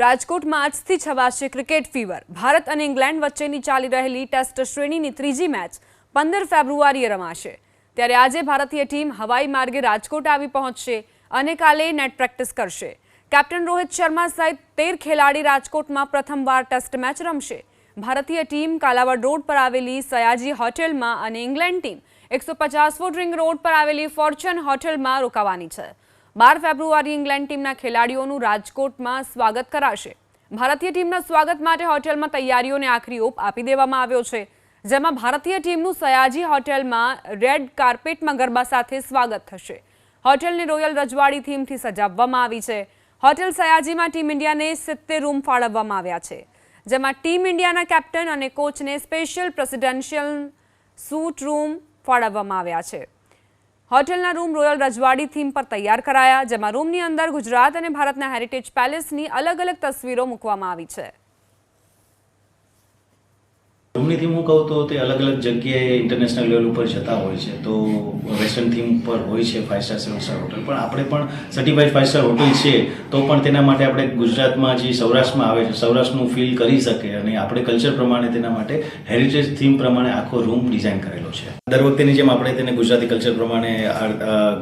રાજકોટમાં આજથી છવાશે cricket fever. Bharat અને ઇંગ્લેન્ડ વચ્ચેની ચાલી રહેલી ટેસ્ટ શ્રેણીની ત્રીજી મેચ પંદર ફેબ્રુઆરીએ રમાશે. ત્યારે આજે ભારતીય ટીમ હવાઈ માર્ગે રાજકોટ આવી પહોંચશે અને કાલે નેટ પ્રેક્ટિસ કરશે. કેપ્ટન રોહિત શર્મા સહિત તેર ખેલાડી રાજકોટમાં પ્રથમવાર ટેસ્ટ મેચ રમશે. ભારતીય ટીમ કાલાવડ રોડ પર આવેલી સયાજી હોટેલમાં અને ઇંગ્લેન્ડ ટીમ એકસો પચાસ ફૂટ રિંગ રોડ પર આવેલી ફોર્ચ્યુન હોટેલમાં રોકાવાની છે. બાર ફેબ્રુઆરી ઇંગ્લેન્ડ ટીમના ખેલાડીઓનું રાજકોટમાં સ્વાગત કરાશે. ભારતીય ટીમના સ્વાગત માટે હોટેલમાં તૈયારીઓને આખરી ઓપ આપી દેવામાં આવ્યો છે, જેમાં ભારતીય ટીમનું સયાજી હોટેલમાં રેડ કાર્પેટમાં ગરબા સાથે સ્વાગત થશે. હોટેલને રોયલ રજવાડી થીમથી સજાવવામાં આવી છે. હોટેલ સયાજીમાં ટીમ ઇન્ડિયાને સિત્તેર રૂમ ફાળવવામાં આવ્યા છે, જેમાં ટીમ ઇન્ડિયાના કેપ્ટન અને કોચને સ્પેશિયલ પ્રેસિડેન્શિયલ સૂટ રૂમ ફાળવવામાં આવ્યા છે. હોટેલના રૂમ રોયલ રજવાડી થીમ પર તૈયાર કરાયા, જેમાં રૂમની અંદર ગુજરાત અને ભારતના હેરિટેજ પેલેસની અલગ અલગ તસવીરો મૂકવામાં આવી છે. રૂમની થીમ હું કહું તો તે અલગ અલગ જગ્યાએ ઇન્ટરનેશનલ લેવલ ઉપર જતા હોય છે. તો વેસ્ટર્ન થીમ પર હોય છે five star seven star hotel પણ આપણે પણ સર્ટિફાઈડ ફાઇવ સ્ટાર હોટલ છે, તો પણ તેના માટે આપણે ગુજરાતમાં જે સૌરાષ્ટ્રમાં આવે છે, સૌરાષ્ટ્રનું ફીલ કરી શકે અને આપણે કલ્ચર પ્રમાણે તેના માટે હેરિટેજ થીમ પ્રમાણે આખો રૂમ ડિઝાઇન કરેલો છે. દર વખતેની જેમ આપણે તેને ગુજરાતી કલ્ચર પ્રમાણે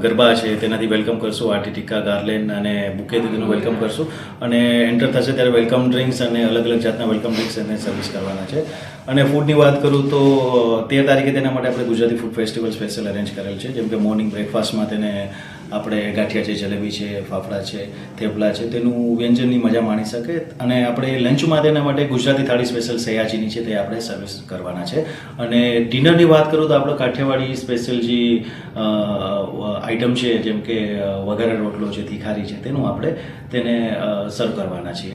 ગરબા છે, તેનાથી વેલકમ કરશું આરટી ટીકા ગાર્લેન્ડ અને બુકેથી તેનું વેલકમ કરશું અને એન્ટર થશે ત્યારે વેલકમ ડ્રિંક્સ અને અલગ અલગ જાતના વેલકમ ડ્રિંક્સ એને સર્વિસ કરવાના છે. અને ફૂડની વાત કરું તો તેર તારીખે તેના માટે આપણે Gujarati food festival special arrange કરેલ છે. જેમ કે મોર્નિંગ બ્રેકફાસ્ટમાં તેને આપણે ગાંઠિયા છે જલેબી છે ફાફડા છે થેપલા છે તેનું વ્યંજનની મજા માણી શકે. અને આપણે લંચમાં તેના માટે ગુજરાતી થાળી સ્પેશિયલ સયાજીની છે તે આપણે સર્વિસ કરવાના છે. અને ડિનરની વાત કરું તો આપણો કાઠિયાવાડી સ્પેશિયલ જે આઇટમ છે જેમ કે અ, રોટલો છે તીખારી છે તેનું આપણે તેને સર્વ કરવાના છીએ.